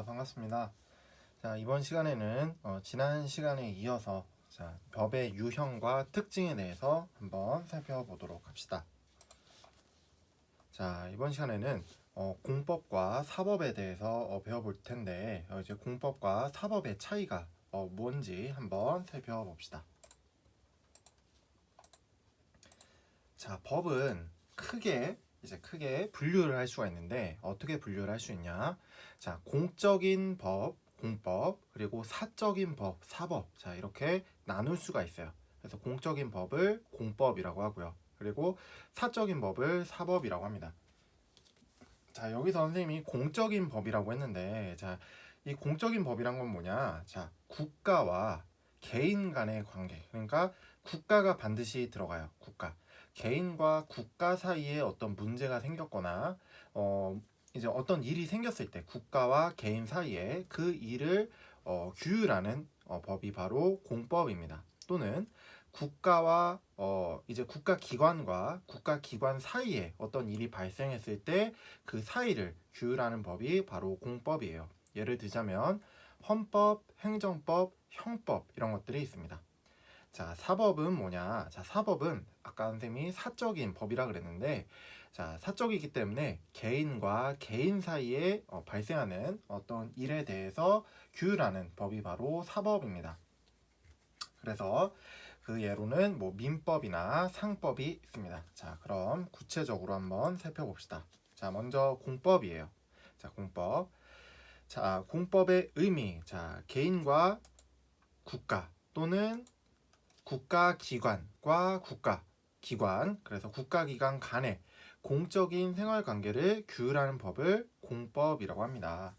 자, 반갑습니다. 자, 이번 시간에는 어, 지난 시간에 이어서 자, 법의 유형과 특징에 대해서 한번 살펴보도록 합시다. 자, 이번 시간에는 어, 공법과 사법에 대해서 어, 배워볼 텐데 어, 이제 공법과 사법의 차이가 어, 뭔지 한번 살펴봅시다. 자, 법은 크게 이제 크게 분류를 할 수가 있는데 어떻게 분류를 할 수 있냐? 자, 공적인 법, 공법, 그리고 사적인 법, 사법. 자, 이렇게 나눌 수가 있어요. 그래서 공적인 법을 공법이라고 하고요. 그리고 사적인 법을 사법이라고 합니다. 자, 여기서 선생님이 공적인 법이라고 했는데 자, 이 공적인 법이란 건 뭐냐? 자, 국가와 개인 간의 관계. 그러니까 국가가 반드시 들어가요. 국가. 개인과 국가 사이에 어떤 문제가 생겼거나 어 이제 어떤 일이 생겼을 때 국가와 개인 사이에 그 일을 어, 규율하는 어, 법이 바로 공법입니다. 또는 국가와 어, 이제 국가 기관과 국가 기관 사이에 어떤 일이 발생했을 때 그 사이를 규율하는 법이 바로 공법이에요. 예를 들자면 헌법, 행정법, 형법 이런 것들이 있습니다. 자, 사법은 뭐냐? 자, 사법은 아까 선생님이 사적인 법이라 그랬는데 자, 사적이기 때문에 개인과 개인 사이에 어, 발생하는 어떤 일에 대해서 규율하는 법이 바로 사법입니다. 그래서 그 예로는 뭐 민법이나 상법이 있습니다. 자, 그럼 구체적으로 한번 살펴봅시다. 자, 먼저 공법이에요. 자, 공법. 자, 공법의 의미. 자, 개인과 국가 또는 국가 기관과 국가 기관 그래서 국가 기관 간의 공적인 생활 관계를 규율하는 법을 공법이라고 합니다.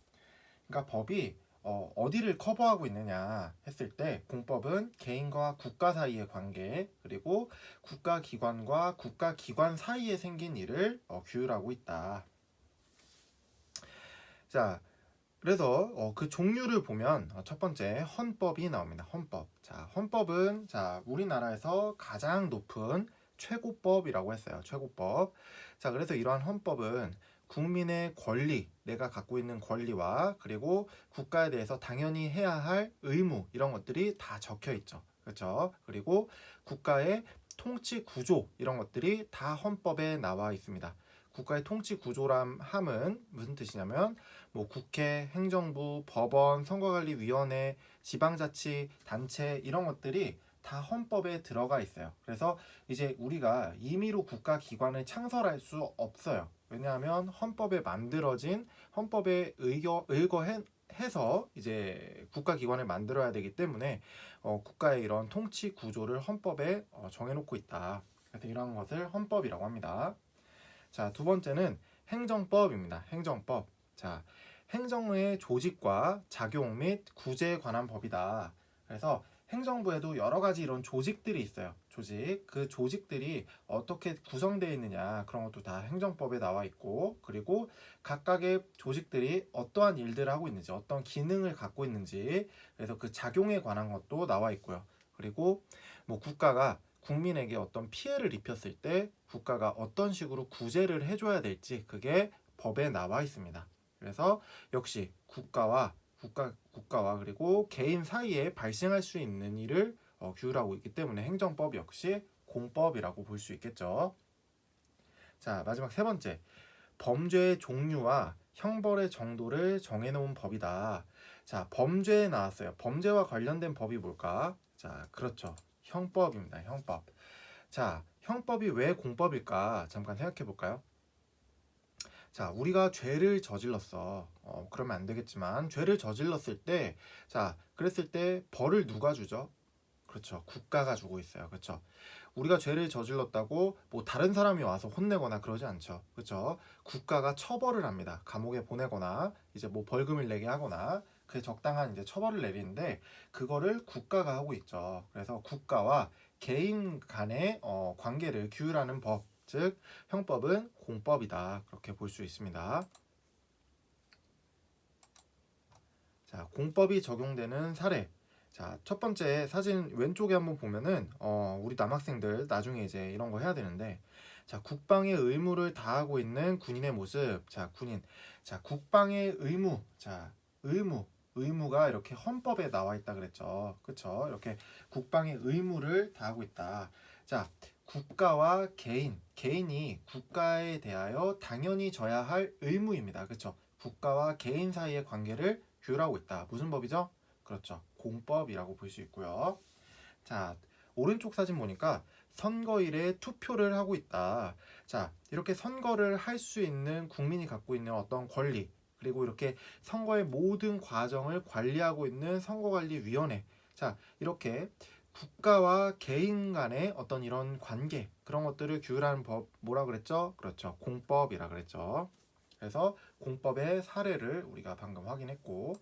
그러니까 법이 어, 어디를 커버하고 있느냐 했을 때 공법은 개인과 국가 사이의 관계 그리고 국가 기관과 국가 기관 사이에 생긴 일을 어, 규율하고 있다. 자, 그래서 어, 그 종류를 보면 어, 첫 번째 헌법이 나옵니다. 헌법. 자, 헌법은 자 우리나라에서 가장 높은 최고법이라고 했어요. 최고법. 자, 그래서 이러한 헌법은 국민의 권리, 내가 갖고 있는 권리와 그리고 국가에 대해서 당연히 해야 할 의무 이런 것들이 다 적혀 있죠. 그렇죠? 그리고 국가의 통치 구조 이런 것들이 다 헌법에 나와 있습니다. 국가의 통치 구조람 함은 무슨 뜻이냐면 뭐 국회, 행정부, 법원, 선거관리위원회, 지방자치 단체 이런 것들이 다 헌법에 들어가 있어요. 그래서 이제 우리가 임의로 국가 기관을 창설할 수 없어요. 왜냐하면 헌법에 만들어진 헌법에 의거 의거해서 이제 국가 기관을 만들어야 되기 때문에 어, 국가의 이런 통치 구조를 헌법에 어, 정해놓고 있다. 그래서 이러한 것을 헌법이라고 합니다. 자, 두 번째는 행정법입니다. 행정법. 자, 행정의 조직과 작용 및 구제에 관한 법이다. 그래서 행정부에도 여러 가지 이런 조직들이 있어요. 조직. 그 조직들이 어떻게 구성되어 있느냐. 그런 것도 다 행정법에 나와 있고, 그리고 각각의 조직들이 어떠한 일들을 하고 있는지, 어떤 기능을 갖고 있는지, 그래서 그 작용에 관한 것도 나와 있고요. 그리고 뭐 국가가 국민에게 어떤 피해를 입혔을 때 국가가 어떤 식으로 구제를 해줘야 될지 그게 법에 나와 있습니다. 그래서 역시 국가와 국가 국가와 그리고 개인 사이에 발생할 수 있는 일을 어, 규율하고 있기 때문에 행정법 역시 공법이라고 볼 수 있겠죠. 자 마지막 세 번째 범죄의 종류와 형벌의 정도를 정해놓은 법이다. 자 범죄에 나왔어요. 범죄와 관련된 법이 뭘까? 자 그렇죠. 형법입니다. 형법. 자, 형법이 왜 공법일까? 잠깐 생각해 볼까요? 자, 우리가 죄를 저질렀어. 어, 그러면 안 되겠지만, 죄를 저질렀을 때, 자, 그랬을 때 벌을 누가 주죠? 그렇죠. 국가가 주고 있어요. 그렇죠. 우리가 죄를 저질렀다고 뭐 다른 사람이 와서 혼내거나 그러지 않죠. 그렇죠. 국가가 처벌을 합니다. 감옥에 보내거나 이제 뭐 벌금을 내게 하거나 그 적당한 이제 처벌을 내리는데 그거를 국가가 하고 있죠. 그래서 국가와 개인 간의 어, 관계를 규율하는 법, 즉 형법은 공법이다. 그렇게 볼 수 있습니다. 자, 공법이 적용되는 사례. 자, 첫 번째 사진 왼쪽에 한번 보면은 어, 우리 남학생들 나중에 이제 이런 거 해야 되는데 자, 국방의 의무를 다하고 있는 군인의 모습. 자, 군인. 자, 국방의 의무. 자, 의무, 의무가 이렇게 헌법에 나와 있다 그랬죠. 그렇죠? 이렇게 국방의 의무를 다하고 있다. 자, 국가와 개인, 개인이 국가에 대하여 당연히 져야 할 의무입니다. 그렇죠? 국가와 개인 사이의 관계를 규율하고 있다. 무슨 법이죠? 그렇죠. 공법이라고 볼 수 있고요. 자, 오른쪽 사진 보니까 선거일에 투표를 하고 있다. 자, 이렇게 선거를 할 수 있는 국민이 갖고 있는 어떤 권리, 그리고 이렇게 선거의 모든 과정을 관리하고 있는 선거관리위원회. 자, 이렇게 국가와 개인 간의 어떤 이런 관계, 그런 것들을 규율하는 법, 뭐라 그랬죠? 그렇죠. 공법이라 그랬죠. 그래서 공법의 사례를 우리가 방금 확인했고,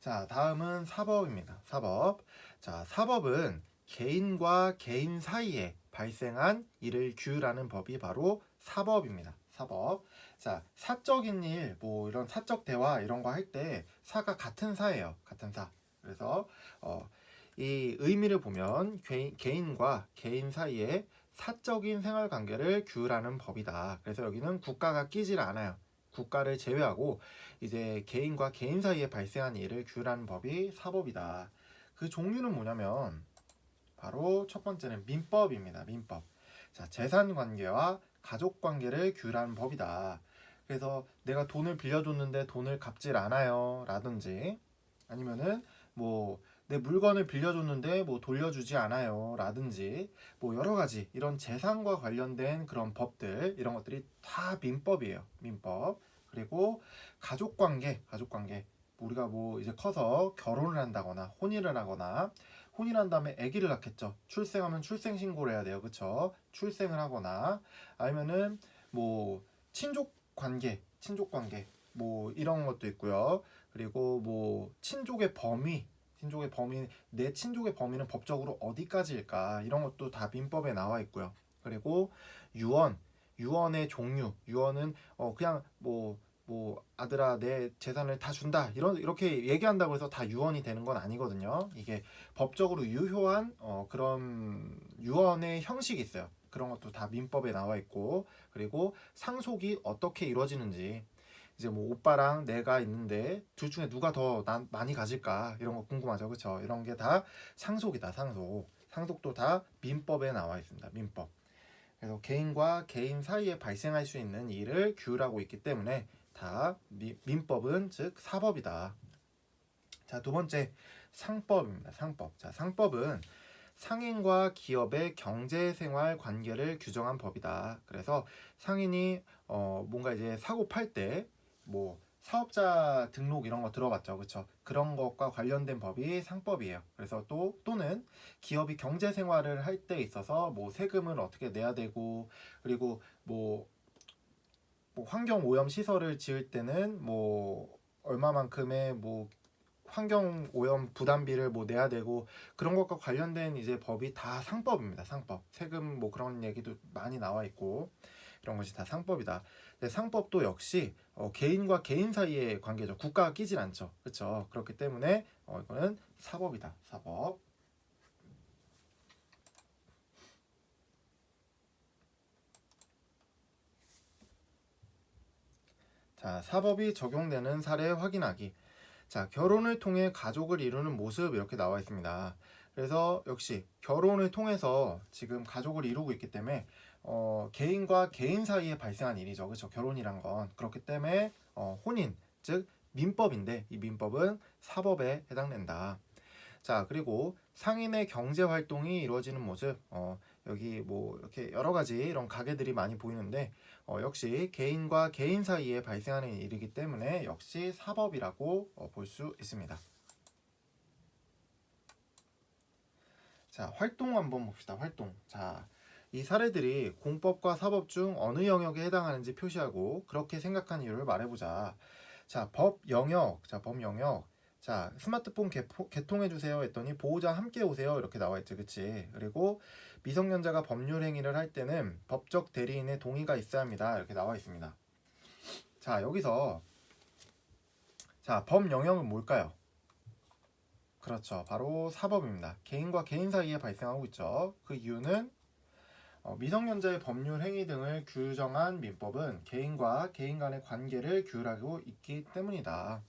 자, 다음은 사법입니다. 사법. 자, 사법은 개인과 개인 사이에 발생한 일을 규율하는 법이 바로 사법입니다. 사법. 자, 사적인 일, 뭐 이런 사적 대화 이런 거 할 때 사가 같은 사예요. 같은 사. 그래서 어, 이 의미를 보면 개인, 개인과 개인 사이에 사적인 생활 관계를 규율하는 법이다. 그래서 여기는 국가가 끼질 않아요. 국가를 제외하고 이제 개인과 개인 사이에 발생한 일을 규율하는 법이 사법이다. 그 종류는 뭐냐면 바로 첫 번째는 민법입니다. 민법. 자, 재산 관계와 가족 관계를 규율하는 법이다. 그래서 내가 돈을 빌려줬는데 돈을 갚질 않아요. 라든지 아니면은 뭐 내 물건을 빌려줬는데 뭐 돌려주지 않아요. 라든지 뭐 여러 가지 이런 재산과 관련된 그런 법들 이런 것들이 다 민법이에요. 민법. 그리고 가족 관계, 가족 관계. 우리가 뭐 이제 커서 결혼을 한다거나 혼인을 하거나 혼인한 다음에 아기를 낳겠죠. 출생하면 출생 신고를 해야 돼요. 그렇죠? 출생을 하거나 아니면은 뭐 친족 관계, 친족 관계 뭐 이런 것도 있고요. 그리고 뭐 친족의 범위, 친족의 범위 내 친족의 범위는 법적으로 어디까지일까 이런 것도 다 민법에 나와 있고요. 그리고 유언, 유언의 종류, 유언은 어 그냥 뭐뭐 아들아 내 재산을 다 준다 이런 이렇게 얘기한다고 해서 다 유언이 되는 건 아니거든요. 이게 법적으로 유효한 어, 그런 유언의 형식이 있어요. 그런 것도 다 민법에 나와 있고 그리고 상속이 어떻게 이루어지는지. 이제 뭐 오빠랑 내가 있는데 둘 중에 누가 더 난 많이 가질까? 이런 거 궁금하죠. 그렇죠 이런 게 다 상속이다 상속. 상속도 다 민법에 나와 있습니다 민법. 그래서 개인과 개인 사이에 발생할 수 있는 일을 규율하고 있기 때문에 다 미, 민법은 즉 사법이다. 자 두 번째 상법입니다 상법. 자 상법은 상인과 기업의 경제생활 관계를 규정한 법이다. 그래서 상인이 어 뭔가 이제 사고 팔 때 뭐 사업자 등록 이런 거 들어봤죠, 그렇죠? 그런 것과 관련된 법이 상법이에요. 그래서 또 또는 기업이 경제 생활을 할 때 있어서 뭐 세금을 어떻게 내야 되고 그리고 뭐, 뭐 환경 오염 시설을 지을 때는 뭐 얼마만큼의 뭐 환경 오염 부담비를 뭐 내야 되고 그런 것과 관련된 이제 법이 다 상법입니다. 상법. 세금 뭐 그런 얘기도 많이 나와 있고 이런 것이 다 상법이다. 근데 상법도 역시 어, 개인과 개인 사이의 관계죠. 국가가 끼질 않죠. 그렇죠? 그렇기 때문에 어, 이거는 사법이다. 사법. 자, 사법이 적용되는 사례 확인하기. 자, 결혼을 통해 가족을 이루는 모습 이렇게 나와 있습니다. 그래서 역시 결혼을 통해서 지금 가족을 이루고 있기 때문에 어, 개인과 개인 사이에 발생한 일이죠. 그렇죠? 결혼이란 건 그렇기 때문에 어, 혼인 즉 민법인데 이 민법은 사법에 해당된다. 자 그리고 상인의 경제 활동이 이루어지는 모습 어, 여기 뭐 이렇게 여러 가지 이런 가게들이 많이 보이는데 어, 역시 개인과 개인 사이에 발생하는 일이기 때문에 역시 사법이라고 어, 볼수 있습니다. 자 활동 한번 봅시다. 활동. 자. 이 사례들이 공법과 사법 중 어느 영역에 해당하는지 표시하고 그렇게 생각한 이유를 말해보자. 자, 법 영역. 자, 법 영역. 자, 스마트폰 개포, 개통해 주세요 했더니 보호자 함께 오세요 이렇게 나와 있지, 그치? 그리고 미성년자가 법률 행위를 할 때는 법적 대리인의 동의가 있어야 합니다 이렇게 나와 있습니다. 자, 여기서 자, 법 영역은 뭘까요? 그렇죠, 바로 사법입니다. 개인과 개인 사이에 발생하고 있죠. 그 이유는 어, 미성년자의 법률 행위 등을 규정한 민법은 개인과 개인 간의 관계를 규율하고 있기 때문이다.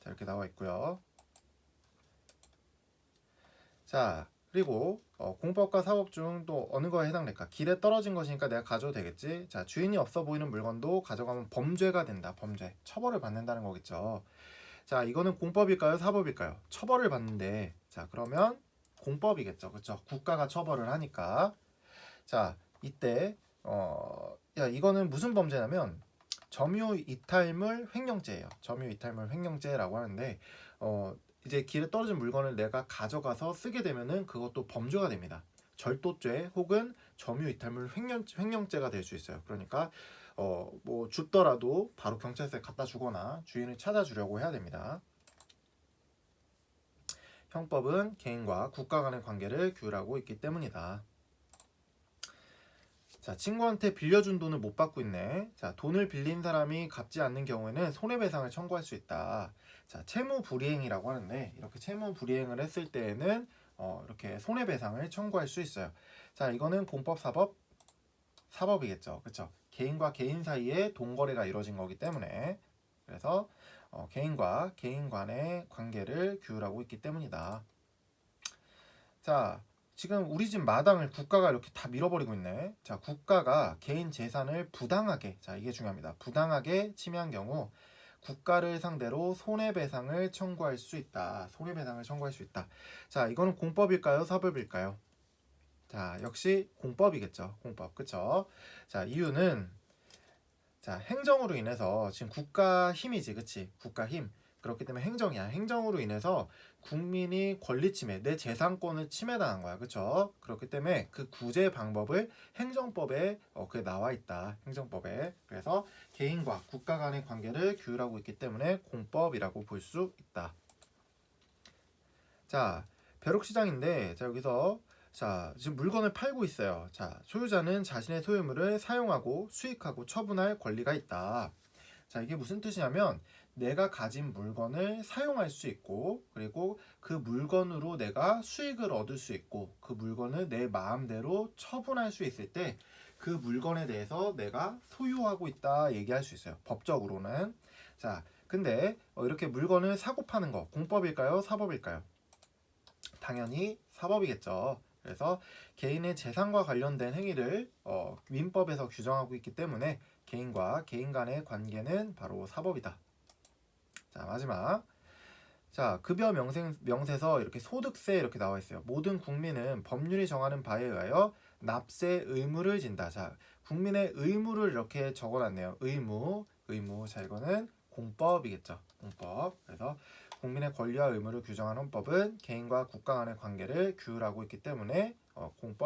자, 이렇게 나와 있고요. 자, 그리고 어, 공법과 사법 중 또 어느 거에 해당될까? 길에 떨어진 것이니까 내가 가져도 되겠지. 자, 주인이 없어 보이는 물건도 가져가면 범죄가 된다. 범죄. 처벌을 받는다는 거겠죠. 자, 이거는 공법일까요? 사법일까요? 처벌을 받는데. 자, 그러면 공법이겠죠. 그렇죠? 국가가 처벌을 하니까. 자, 이때 어, 야, 이거는 무슨 범죄냐면 점유 이탈물 횡령죄예요. 점유 이탈물 횡령죄라고 하는데 어, 이제 길에 떨어진 물건을 내가 가져가서 쓰게 되면은 그것도 범죄가 됩니다. 절도죄 혹은 점유 이탈물 횡령, 횡령죄가 될 수 있어요. 그러니까 어, 뭐 줍더라도 바로 경찰서에 갖다 주거나 주인을 찾아주려고 해야 됩니다. 형법은 개인과 국가 간의 관계를 규율하고 있기 때문이다. 자, 친구한테 빌려준 돈을 못 받고 있네. 자, 돈을 빌린 사람이 갚지 않는 경우에는 손해배상을 청구할 수 있다. 자, 채무 불이행이라고 하는데 이렇게 채무 불이행을 했을 때에는 어, 이렇게 손해배상을 청구할 수 있어요. 자, 이거는 공법 사법 사법이겠죠. 그렇죠? 개인과 개인 사이에 돈거래가 이루어진 거기 때문에 그래서 어, 개인과 개인 간의 관계를 규율하고 있기 때문이다. 자, 지금 우리 집 마당을 국가가 이렇게 다 밀어버리고 있네. 자, 국가가 개인 재산을 부당하게, 자, 이게 중요합니다. 부당하게 침해한 경우 국가를 상대로 손해배상을 청구할 수 있다. 손해배상을 청구할 수 있다. 자, 이거는 공법일까요? 사법일까요? 자, 역시 공법이겠죠. 공법. 그쵸? 자, 이유는 자, 행정으로 인해서 지금 국가 힘이지. 그치? 국가 힘. 그렇기 때문에 행정이야. 행정으로 인해서 국민이 권리 침해, 내 재산권을 침해당한 거야. 그쵸? 그렇기 때문에 그 구제 방법을 행정법에 어, 그게 나와 있다. 행정법에. 그래서 개인과 국가 간의 관계를 규율하고 있기 때문에 공법이라고 볼 수 있다. 자, 벼룩시장인데 자 여기서 자 지금 물건을 팔고 있어요. 자 소유자는 자신의 소유물을 사용하고 수익하고 처분할 권리가 있다. 자 이게 무슨 뜻이냐면 내가 가진 물건을 사용할 수 있고 그리고 그 물건으로 내가 수익을 얻을 수 있고 그 물건을 내 마음대로 처분할 수 있을 때 그 물건에 대해서 내가 소유하고 있다 얘기할 수 있어요. 법적으로는 자 근데 어, 이렇게 물건을 사고 파는 거 공법일까요? 사법일까요? 당연히 사법이겠죠. 그래서 개인의 재산과 관련된 행위를 어, 민법에서 규정하고 있기 때문에 개인과 개인 간의 관계는 바로 사법이다. 자 마지막 자 급여 명세, 명세서 이렇게 소득세 이렇게 나와 있어요. 모든 국민은 법률이 정하는 바에 의하여 납세 의무를 진다. 자 국민의 의무를 이렇게 적어 놨네요. 의무 의무 자 이거는 공법이겠죠. 공법 그래서 국민의 권리와 의무를 규정한 헌법은 개인과 국가 간의 관계를 규율하고 있기 때문에 어, 공법